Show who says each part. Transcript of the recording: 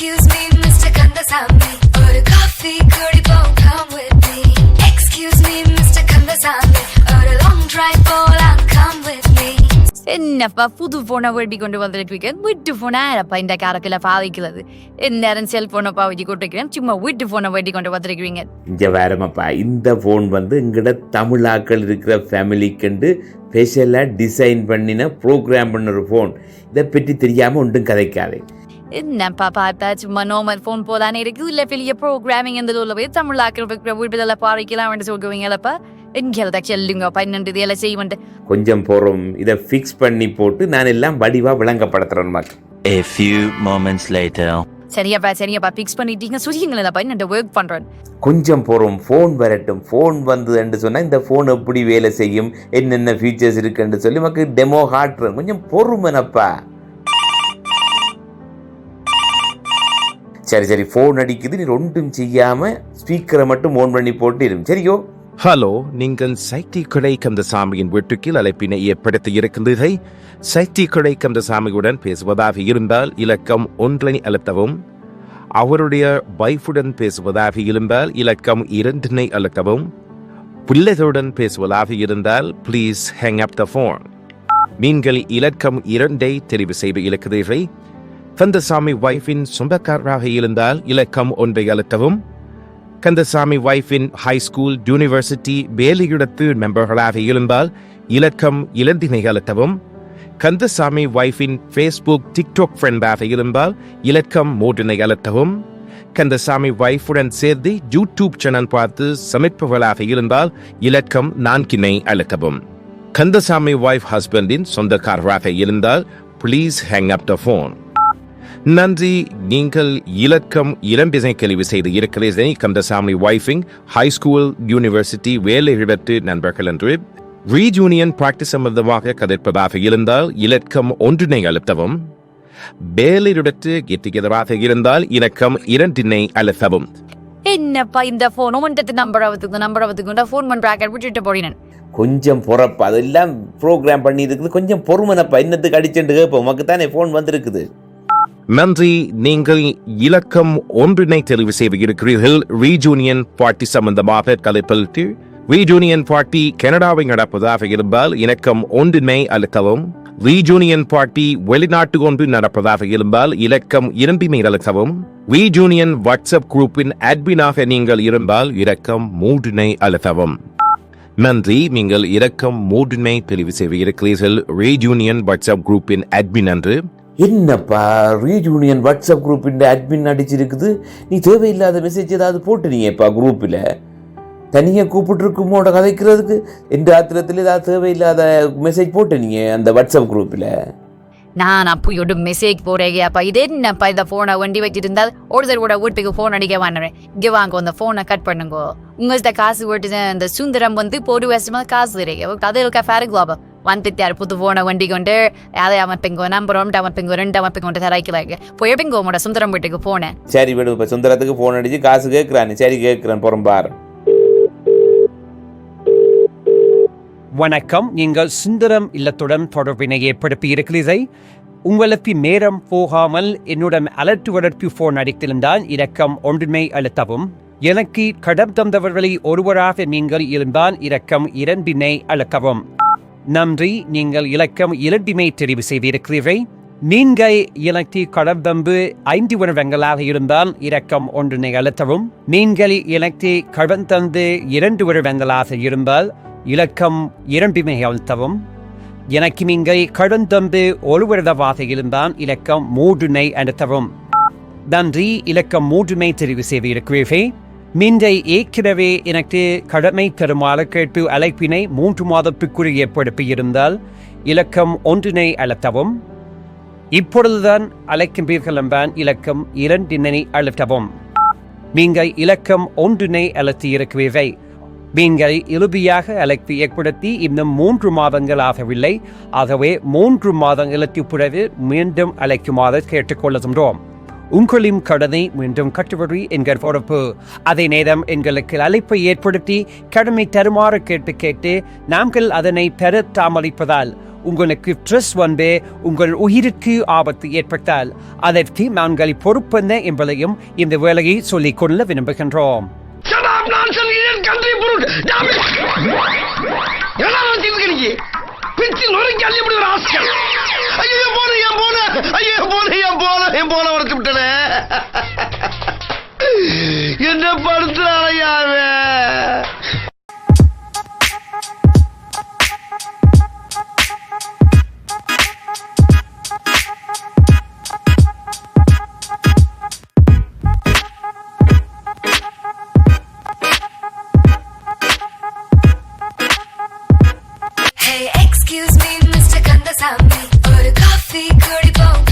Speaker 1: Excuse me, Mr. Kandasamy. ஒரு coffee குடிப்போம் come with me. Excuse me, Mr. Kandasamy. ஒரு long drive போலாம் come with me.
Speaker 2: என்னப்பா புது போனை வேண்டி கொண்டு வந்துட்டு வீட்டு போனா யாரப்பா இந்த காரக்கில் பாவிக்கிறது எந்நேரம் செல்போனை பாவிச்சு கொண்டிருக்கிறேன் சும்மா வீட்டு போனை வேண்டி கொண்டு வந்துருக்கிறீங்க
Speaker 3: இங்கே வேறமப்பா இந்த ஃபோன் வந்து எங்கட தமிழாக்கள் இருக்கிற ஃபேமிலிக்குண்டு ஸ்பெஷலாக டிசைன் பண்ணின ப்ரோக்ராம் பண்ண ஒரு ஃபோன் இதை பற்றி தெரியாமல் ஒன்றும் கதைக்காதே
Speaker 2: என்னப்பா பார்த்தா சும்மா நார்மல் ஃபோன் போதானே இருக்கு இல்லை பெரிய ப்ரோக்ராமிங் இந்த உள்ள போய் தமிழாக்கிற இருக்கிற வீட்டில் பாவிக்கலாம் சொல்லுவீங்களப்பா எங்கேயாவது சொல்லுங்கப்பா என்னண்டு இதெல்லாம் செய்வன்ட்டு
Speaker 3: கொஞ்சம் போகிறோம் இதை ஃபிக்ஸ் பண்ணி போட்டு நான் எல்லாம் வடிவாக விளங்கப்படுத்துகிறேன் மக்கள்
Speaker 4: A few moments later.
Speaker 2: சரியாப்பா சரியாப்பா ஃபிக்ஸ் பண்ணிட்டீங்க. சொல்லிங்களேப்பா என்னண்டு ஒர்க் பண்ணுறேன்
Speaker 3: கொஞ்சம் போகிறோம் ஃபோன் வரட்டும். ஃபோன் வந்ததுன்னு சொன்னால் இந்த ஃபோன் எப்படி வேலை செய்யும்? என்னென்ன ஃபீச்சர்ஸ் இருக்குன்னு சொல்லி மக்கள் டெமோ காட்டுறேன். கொஞ்சம் பொறுமனப்பா. சரி சரி ஃபோன் அடிக்குது நீ ஒன்றும் செய்யாமல் ஸ்பீக்கரை மட்டும் ஓன் பண்ணி போட்டு சரியோ?
Speaker 5: ஹலோ நீங்கள் சைத்தி கடை கந்தசாமியின் வீட்டுக்கில் அழைப்பினை ஏற்படுத்தி இருக்கின்றதை சைத்தி கடை கந்தசாமியுடன் பேசுவதாக இருந்தால் இலக்கம் ஒன்றை அழுத்தவும் அவருடைய வைஃபுடன் பேசுவதாக இருந்தால் இலக்கம் இரண்டினை அழுத்தவும் பிள்ளைகளுடன் பேசுவதாக இருந்தால் please hang up the phone நீங்கள் இலக்கம் இரண்டை தெரிவு செய்து இருக்கிறீர்கள் கந்தசாமி வைஃபின் சொந்தக்காரராக இருந்தால் இலக்கம் ஒன்றை அழுத்தவும் கந்தசாமி வைஃபின் ஹை ஸ்கூல் யூனிவர்சிட்டி வேலையிடத்து மெம்பர்களாக இருந்தால் இலக்கம் இளந்தினை அழுத்தவும் கந்தசாமி வைஃபின் ஃபேஸ்புக் டிக்டாக் ஃப்ரெண்டாக இருந்தால் இலக்கம் மூன்றினை அழுத்தவும் கந்தசாமி வைஃபுடன் சேர்ந்து யூடியூப் சேனல் பார்த்து சமைப்பவர்களாக இருந்தால் இலக்கம் நான்கினை அழுத்தவும் கந்தசாமி வைஃப் ஹஸ்பண்டின் சொந்தக்காரராக இருந்தால் please hang up the phone நன்றி நீங்கள் இலக்கம் இரண்டினை கழிவு செய்து இருக்கிறீர்கள். கந்தசாமி வைஃபிங் ஹை ஸ்கூல் யூனிவர்சிட்டி வேலை இழத்து நண்பர்கள் என்று. ரீஜூனியன் பிராக்டிஸ் சம்பந்தமாக கதைப்பதாக இருந்தால் இலக்கம் ஒன்றினை அழுத்தவும். வேலையிடத்து எட்டுகிறதாக இருந்தால் இலக்கம் இரண்டினை அழுத்தவும்.
Speaker 2: என்னப்பா இந்த ஃபோன் ஒன்றத்து நம்பர் அவத்துக்கு நம்பர் அவத்துக்கு ஃபோன் பண்ணுறாக்க விட்டுட்டு போடினேன்
Speaker 3: கொஞ்சம் பொறப்பா அதெல்லாம் ப்ரோக்ராம் பண்ணி இருக்குது கொஞ்சம் பொறுமனப்பா என்னத்துக்கு அடிச்சுட்டு கேட்போம். உமக்கு தானே ஃபோன் வந்திருக்குது.
Speaker 5: நன்றி. நீங்கள் இலக்கம் ஒன்றினை தெரிவு செய்து இருக்கிறீர்கள். ரீஜூனியன் பார்ட்டி சம்பந்தமாக கலைப்பல்ட்டு ரீஜூனியன் பார்ட்டி கனடாவை நடப்பதாக இருந்தால் இலக்கம் ஒன்றினை அழுத்தவும் ரீஜூனியன் பார்ட்டி வெளிநாட்டு ஒன்று நடப்பதாக இருந்தால் இலக்கம் இரண்டினை அழுத்தவும் ரீஜூனியன் வாட்ஸ்அப் குரூப்பின் அட்மினாக நீங்கள் இருந்தால் இலக்கம் மூன்றினை அழுத்தவும் நன்றி. நீங்கள் இலக்கம் மூன்றினை தெரிவு செய்து ரீஜூனியன் வாட்ஸ்அப் குரூப்பின் அட்மின் என்று
Speaker 3: என்னப்பா ரீயூனியன் வாட்ஸ்அப் குரூப்பின் அட்மின் அடிச்சிருக்குது? நீ தேவையில்லாத மெசேஜ் ஏதாவது போட்டுனீங்கப்பா குரூப்பில் தனியாக கூப்பிட்டுருக்குமோட கதைக்கிறதுக்கு? எந்த ஆத்திரத்தில் ஏதாவது தேவையில்லாத மெசேஜ் போட்டுனீங்க அந்த வாட்ஸ்அப் குரூப்பில்
Speaker 2: நான் அப்போயோட மெசேஜ் போறேன் அப்பா இது என்னப்பா இந்த ஃபோனை வண்டி வச்சிருந்தா ஒருத்தரோட வீட்டுக்கு ஃபோன் அடிக்க வாங்குறேன் இங்கே வாங்க அந்த ஃபோனை கட் பண்ணுங்க. உங்கள்கிட்ட காசு ஓட்டு இந்த சுந்தரம் வந்து போடு வருஷமா காசு இருக்கு அது இருக்கா ஃபேருக்கு லாபம் வந்துட்டு யார் புது ஃபோனை வண்டி கொண்டு அதை அவன் பெங்கோ நம்பர் ஒன்று அவன் பெங்கோ ரெண்டு அவன் பெங்கோ தராய்க்கலாங்க போய் பெங்கோ உங்களோட சுந்தரம் வீட்டுக்கு போனேன்.
Speaker 3: சரி விடு இப்போ சுந்தரத்துக்கு ஃபோன் அடிச்சு காசு கேட்குறான் சரி கேட்குறேன் புறம் பாரு.
Speaker 6: வணக்கம். நீங்கள் சுந்தரம் இல்லத்துடன் தொடர்பினை ஏற்படுத்தி இருக்கிறீர்கள் உங்களுக்கு நேரம் போகாமல் என்னுடன் அலர்ட் வளர்ப்பு போன் அடித்திருந்தால் இறக்கம் ஒன்றுமை அழுத்தவும். எனக்கு கடன் தந்தவர்களை ஒருவராக நீங்கள் இருந்தால் இறக்கம் இரண்டினை அழுத்தவும். நன்றி. நீங்கள் இலக்கம் இரண்டுமே தெரிவு செய்திருக்கிறீர்கள். நீங்கள் இலக்கி கடன் ஐந்து வருடங்களாக இருந்தால் இறக்கம் ஒன்றினை அழுத்தவும். நீங்கள் இலக்கி கடந்தந்து இரண்டு வருடங்களாக இருந்தால் இலக்கம் இரண்டுமே அழுத்தவும். எனக்கு நீங்கள் கடன் ஒரு வருடமாக இருந்தால் இலக்கம் மூன்றினை அழுத்தவும். நன்றி. இலக்கம் மூன்றுமே தெரிவு செய்திருக்கிறீர்கள். மீண்டை ஏற்கனவே எனக்கு கடமை பெறுமாறு கேட்பு அழைப்பினை மூன்று மாதத்துக்குள் ஏற்படுத்தியிருந்தால் இலக்கம் ஒன்றினை அழுத்தவும். இப்பொழுதுதான் அழைக்கின்றீர்கள் என்பான் இலக்கம் இரண்டினை அழுத்தவும். நீங்கள் இலக்கம் ஒன்றினை அழுத்தியிருக்கிறீர்கள். நீங்கள் இறுதியாக அழைப்பு ஏற்படுத்தி இன்னும் மூன்று மாதங்கள் ஆகவில்லை. ஆகவே மூன்று மாதங்களுக்கு பிறகு மீண்டும் அழைக்குமாறு கேட்டுக்கொள்ளுகின்றோம் உங்களின் கடனை மீண்டும் கட்டுவடி என்கிற பொறுப்பு. அதே நேரம் எங்களுக்கு அழைப்பை ஏற்படுத்தி கடமை தருமாறு கேட்டு கேட்டு நாங்கள் அதனை பெற தாமதிப்பதால் உங்களுக்கு ஸ்ட்ரெஸ் வந்து உங்கள் உயிருக்கு ஆபத்து ஏற்பட்டால் அதற்கு நாங்கள் பொறுப்பென்ன என்பதையும் இந்த வேலையை சொல்லிக் கொள்ள விரும்புகின்றோம்.
Speaker 7: என் போல உடச்சு விட்டனே என்ன படுத்துறாரையாவே
Speaker 1: excuse me, Mr. Kandasamy. ஒரு காஃபி குடிப்போம்